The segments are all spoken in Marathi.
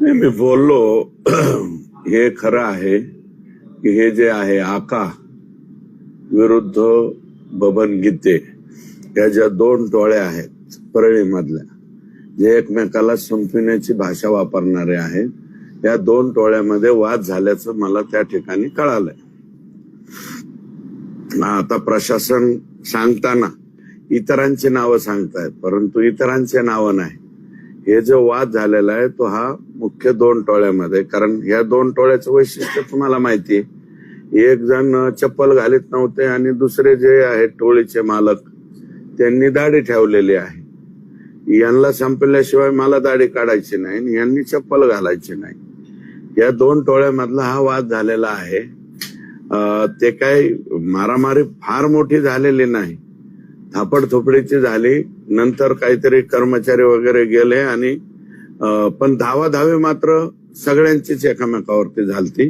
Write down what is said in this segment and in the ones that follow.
नाही मी बोललो. हे खरं आहे की हे जे आहे आका विरुद्ध बबन गीते या ज्या दोन टोळ्या आहेत परळीमधल्या जे एकमेकाला संपविण्याची भाषा वापरणारे आहेत या दोन टोळ्यामध्ये वाद झाल्याचं मला त्या ठिकाणी कळालंय. आता प्रशासन सांगताना इतरांची नावं सांगतायत परंतु इतरांचे नावं नाही. हे जो वाद झालेला आहे तो हा मुख्य दोन टोळ्यामध्ये. कारण या दोन टोळ्याचं वैशिष्ट्य तुम्हाला माहिती आहे. एक जण चप्पल घालीत नव्हते आणि दुसरे जे आहेत टोळीचे मालक त्यांनी दाढी ठेवलेली आहे. यांना संपल्याशिवाय मला दाढी काढायची नाही आणि यांनी चप्पल घालायची नाही. या दोन टोळ्यामधला हा वाद झालेला आहे. ते काही मारामारी फार मोठी झालेली नाही. थापडथोपडीची झाली. नंतर काहीतरी कर्मचारी वगैरे गेले आणि पण धावाधावी मात्र सगळ्यांचीच एकामेकावरती झालती.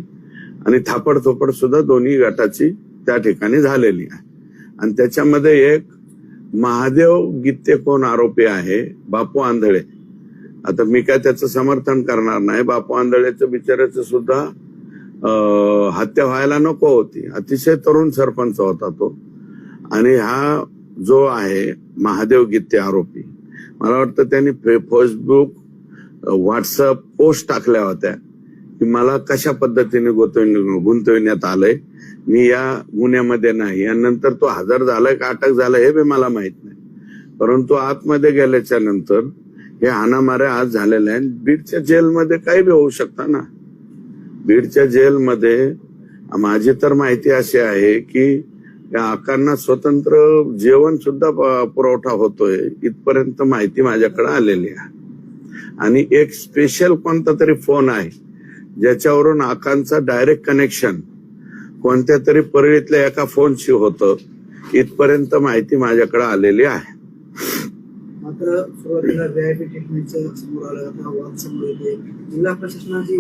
आणि थापडथोपड सुद्धा दोन्ही गटाची त्या ठिकाणी झालेली आहे. आणि त्याच्यामध्ये एक महादेव गीते कोण आरोपी आहे? बापू आंधळे. आता मी काय त्याचं समर्थन करणार नाही. बापू आंधळेचं बिचाराचं सुद्धा हत्या व्हायला नको होती. अतिशय तरुण सरपंच होता तो. आणि हा जो आहे महादेव गीते आरोपी. मला वाटतं त्यांनी फे- फेसबुक व्हॉट्सअप पोस्ट टाकल्या होत्या की मला कशा पद्धतीने गुंतवण गुंतविण्यात आलंय. मी या गुन्ह्यामध्ये नाही. यानंतर नंतर तो हजर झालाय का अटक झालाय हे बी मला माहीत नाही. परंतु आतमध्ये गेल्याच्यानंतर हे हाणामाऱ्या आज झालेल्या आहेत. बीडच्या जेलमध्ये काही बी होऊ शकता ना? बीडच्या जेलमध्ये माझी तर माहिती अशी आहे की या आकांना स्वतंत्र जेवण सुद्धा पुरवठा होतोय इथपर्यंत माहिती माझ्याकडे आलेली आहे. आणि एक स्पेशल कोणता तरी फोन आहे ज्याच्यावरून आकांचा डायरेक्ट कनेक्शन कोणत्या तरी परळीतल्या एका फोनशी होतं इथपर्यंत माहिती माझ्याकडे आलेली आहे. मात्र सुरुवातीला समोर आलं जिल्हा प्रशासनाची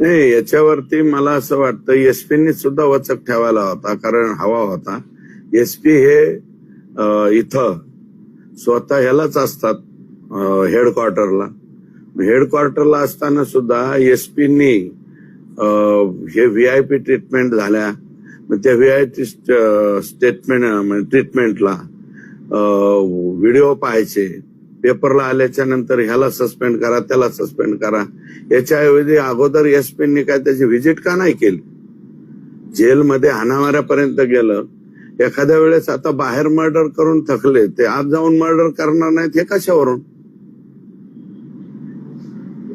नाही याच्यावरती मला असं वाटतं एसपीनी सुद्धा वचक ठेवायला होता कारण हवा होता. एसपी हे इथं स्वतः ह्यालाच असतात हेडक्वार्टरला. हेडक्वार्टरला असताना सुद्धा एसपीनी हे व्ही आय पी ट्रीटमेंट झाल्या. मग त्या व्ही आय पी स्टेटमेंट ट्रीटमेंटला व्हिडिओ पाहायचे. पेपरला आल्याच्यानंतर ह्याला सस्पेंड करा त्याला सस्पेंड करा. याच्याऐवजी अगोदर एसपींनी काय त्याची व्हिजिट का नाही केली? जेलमध्ये हाणामाऱ्यापर्यंत गेलं. एखाद्या वेळेस आता बाहेर मर्डर करून थकले ते आत जाऊन मर्डर करणार नाहीत हे कशावरून?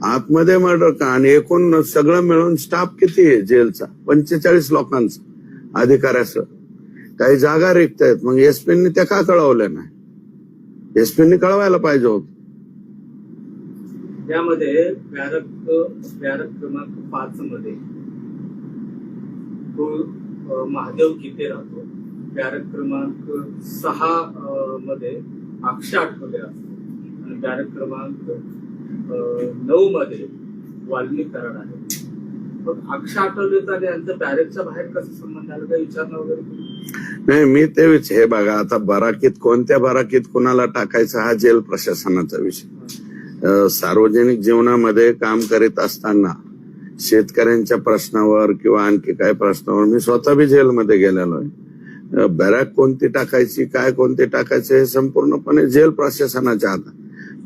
आतमध्ये मर्डर का? आणि एकूण सगळं मिळून स्टाफ किती आहे जेलचा? पंचेचाळीस लोकांचा अधिकाऱ्याचं काही जागा रिक्त आहेत. मग एसपींनी त्या का कळवल्या नाही? एसपींनी कळवायला पाहिजे होत. त्यामध्ये बॅरक बॅरक क्रमांक पाच मध्ये तो महादेव गीते राहतो? पॅरक क्रमांक सहा मध्ये अक्षय आठवले असतो. आणि पॅरक क्रमांक नऊ मध्ये वाल्मिक कराड आहे. अक्षय आणि बाहेर कसं संबंध आला काही वगैरे नाही मी ते विच- हे बघा आता बराकीत कोणत्या बराकीत कुणाला टाकायचा हा जेल प्रशासनाचा विषय. सार्वजनिक जीवनामध्ये काम करीत असताना शेतकऱ्यांच्या प्रश्नावर किंवा आणखी काय प्रश्नावर मी स्वतः बी जेलमध्ये गेलेलो आहे. बॅरॅक कोणती टाकायची काय कोणती टाकायचे हे संपूर्णपणे जेल प्रशासनाच्या हातात.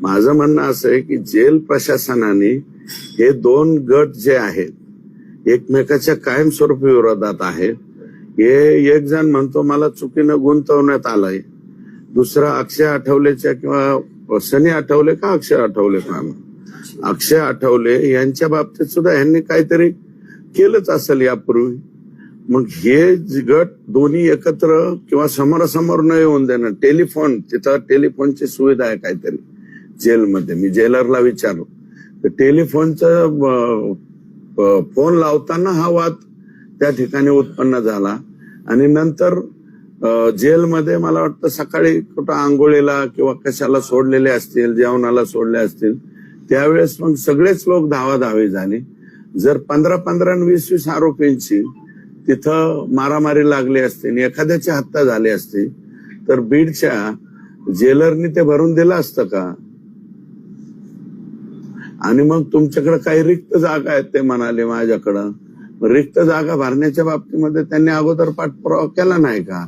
माझं म्हणणं असं आहे की जेल प्रशासनाने हे दोन गट जे आहेत एकमेकाच्या कायमस्वरूपी विरोधात आहे. हे एक जण म्हणतो मला चुकीनं गुंतवण्यात आलंय. दुसरा अक्षय आठवलेच्या किंवा सनी आठवले का अक्षय आठवले का अक्षय आठवले यांच्या बाबतीत सुद्धा यांनी काहीतरी केलंच असेल यापूर्वी. मग हे गट दोन्ही एकत्र किंवा समोरासमोर न येऊन देणं टेलिफोन तिथं टेलिफोनची सुविधा आहे काहीतरी जेलमध्ये. मी जेलरला विचारलो. तर टेलिफोनचं फोन लावताना हा वाद त्या ठिकाणी उत्पन्न झाला. आणि नंतर जेलमध्ये मला वाटतं सकाळी कुठं आंघोळीला किंवा कशाला सोडलेले असतील जेवणाला सोडले असतील त्यावेळेस मग सगळेच लोक धावाधावी झाले. जर पंधरा पंधरा आणि वीस वीस आरोपींची तिथं मारामारी लागली असते आणि एखाद्याची हत्या झाली असती तर बीडच्या जेलरनी ते भरून दिलं असतं का? आणि मग तुमच्याकडे काही रिक्त जागा आहेत ते म्हणाले माझ्याकडं. रिक्त जागा भरण्याच्या बाबतीमध्ये त्यांनी अगोदर पाठपुरावा केला नाही का?